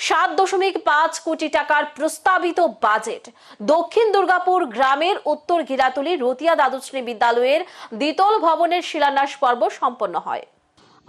সাত দশমিক পাঁচ কোটি টাকার প্রস্তাবিত বাজেট দক্ষিণ দুর্গাপুর গ্রামের উত্তর গিরাতলি রতিয়া দ্বাদশ্রী বিদ্যালয়ের দ্বিতল ভবনের শিলান্যাস পর্ব সম্পন্ন হয়।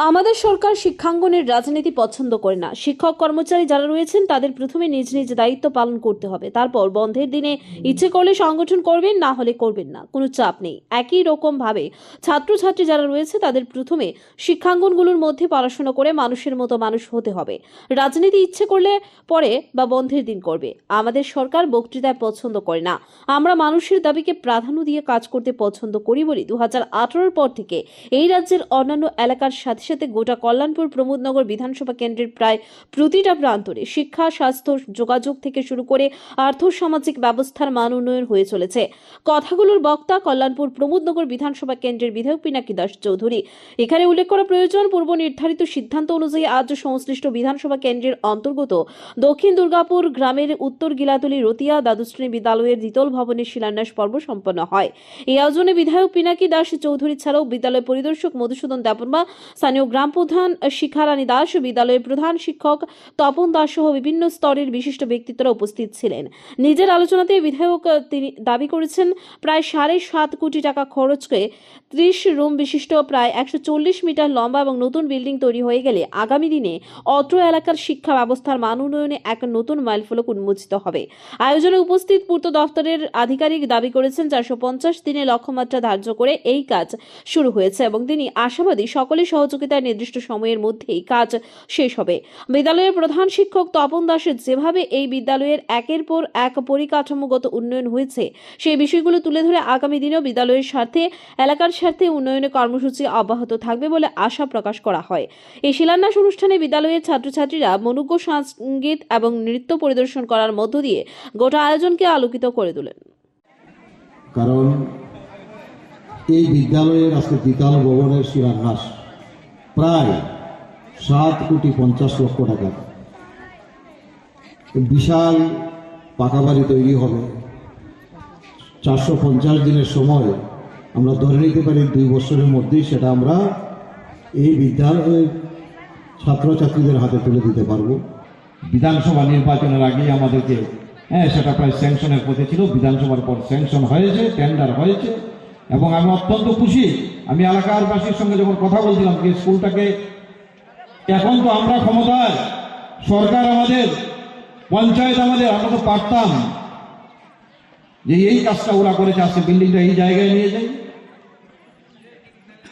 আমাদের সরকার শিক্ষাঙ্গনের রাজনীতি পছন্দ করে না। শিক্ষক কর্মচারী যারা রয়েছেন, তাদের প্রথমে নিজ নিজ দায়িত্ব পালন করতে হবে। তারপর বন্ধের দিনে ইচ্ছে করলে সংগঠন করবেন, না হলে করবেন না। কোনো চাপ নেই। একই রকম ভাবে ছাত্রছাত্রী যারা রয়েছে, তাদের প্রথমে শিক্ষাঙ্গনগুলোর মধ্যে পড়াশোনা করে মানুষের মতো মানুষ হতে হবে। রাজনীতি ইচ্ছে করলে পরে বা বন্ধের দিন করবে। আমাদের সরকার বক্তৃতায় পছন্দ করে না। আমরা মানুষের দাবিকে প্রাধান্য দিয়ে কাজ করতে পছন্দ করি বলি দু হাজার পর থেকে এই রাজ্যের অন্যান্য এলাকার সাথে সাথে গোটা কল্যাণপুর প্রমোদনগর বিধানসভা কেন্দ্রের প্রায় প্রতিটা প্রান্তরে শিক্ষা, স্বাস্থ্য, যোগাযোগ থেকে শুরু করে আর্থ সামাজিক ব্যবস্থার মান উন্নয়ন হয়ে চলেছে। কথাগুলোর বক্তা কল্যাণপুর প্রমোদনগর বিধানসভা কেন্দ্রের বিধায়ক পিনাকি দাস চৌধুরী। এখানে উল্লেখ করা প্রয়োজন, পূর্ব নির্ধারিত সিদ্ধান্ত অনুযায়ী আজ সংশ্লিষ্ট বিধানসভা কেন্দ্রের অন্তর্গত দক্ষিণ দুর্গাপুর গ্রামের উত্তর গিলাতলি রতিয়া দ্বাদশ্রেণী বিদ্যালয়ের দ্বিতল ভবনের শিলান্যাস পর্ব সম্পন্ন হয়। এই আয়োজনে বিধায়ক পিনাকি দাস চৌধুরী ছাড়াও বিদ্যালয় পরিদর্শক মধুসূদন দেববর্মা স্থানীয় গ্রাম প্রধান শিখারানী দাস বিদ্যালয়ের প্রধান শিক্ষক তপন দাস সহ বিভিন্ন স্তরের বিশিষ্ট ব্যক্তিত্বরা উপস্থিত ছিলেন। নিজের আলোচনাতে বিধায়ক তিনি দাবি করেছেন, প্রায় সাড়ে সাত কোটি টাকা খরচকে ত্রিশ রুম বিশিষ্ট, প্রায় একশো চল্লিশ মিটার লম্বা এবং নতুন বিল্ডিং তৈরি হয়ে গেলে আগামী দিনে অত্র এলাকার শিক্ষা ব্যবস্থার মান উন্নয়নে এক নতুন মাইলফলক উন্মোচিত হবে। আয়োজনে উপস্থিত পূর্ত দফতরের আধিকারিক দাবি করেছেন, চারশো পঞ্চাশ দিনে লক্ষ্যমাত্রা ধার্য করে এই কাজ শুরু হয়েছে এবং তিনি আশাবাদী সকলে সকলের সহযোগিতায় নির্দিষ্ট সময়ের মধ্যেই কাজ শেষ হবে। বিদ্যালয়ের প্রধান শিক্ষক তপন দাসের যেভাবে এই বিদ্যালয়ের একের পর এক পরিকাঠামোগত উন্নয়ন হয়েছে, সেই বিষয়গুলো তুলে ধরে আগামী দিনেও বিদ্যালয়ের স্বার্থে, এলাকার স্বার্থে উন্নয়নে কর্মসূচি অব্যাহত থাকবে বলে আশা প্রকাশ করা হয়। এই শিলান্যাস অনুষ্ঠানে বিদ্যালয়ের ছাত্রছাত্রীরা মনুজ্ঞ সংগীত এবং নৃত্য পরিদর্শন করার মধ্য দিয়ে গোটা আয়োজনকে আলোকিত করে তোলেন। কারণ এই বিদ্যালয়ের আজকে দ্বিতাল ভবনের শিলান্যাস। প্রায় সাত কোটি পঞ্চাশ লক্ষ টাকা। বিশাল পাকা বাড়ি তৈরি হবে। চারশো পঞ্চাশ দিনের সময় আমরা ধরে নিতে পারি দুই বছরের মধ্যেই সেটা আমরা এই বিদ্যালয়ের ছাত্রছাত্রীদের হাতে তুলে দিতে পারব। বিধানসভা নির্বাচনের আগেই আমাদেরকে হ্যাঁ সেটা প্রায় স্যাংশনের পথে ছিল। বিধানসভার পর স্যাংশন হয়েছে টেন্ডার হয়েছে। এবং আমি অত্যন্ত খুশি। আমি এলাকার বাসীর সঙ্গে যখন কথা বলছিলাম যে স্কুলটাকে, এখন তো আমরা ক্ষমতায়, সরকার আমাদের, পঞ্চায়েত আমাদের, আমরা তো পারতাম। যে এই কাজটা ওরা করেছে, আজকে বিল্ডিংটা এই জায়গায় নিয়ে যাই।